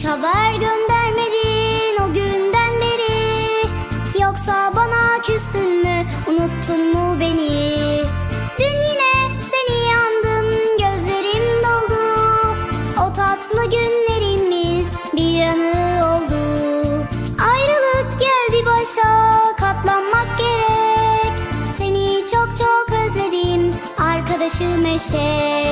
haber göndermedin o günden beri. Yoksa bana küstün mü unuttun mu beni? Dün yine seni yandım gözlerim doldu. O tatlı günlerimiz bir anı oldu. Ayrılık geldi başa katlanmak gerek. Seni çok çok özledim arkadaşım eşek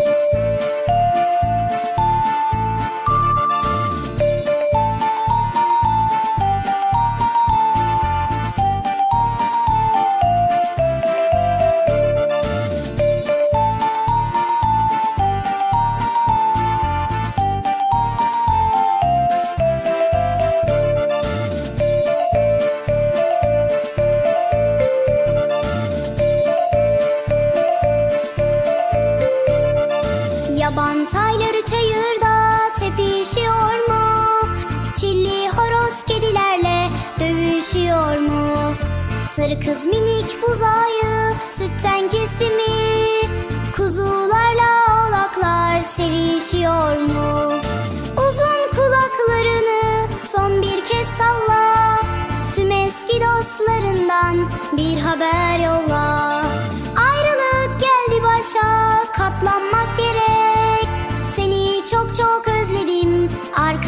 Sarı kız minik buzağıyı sütten kesti mi? Kuzularla oğlaklar sevişiyor mu? Uzun kulaklarını son bir kez salla Tüm eski dostlarından bir haber yolla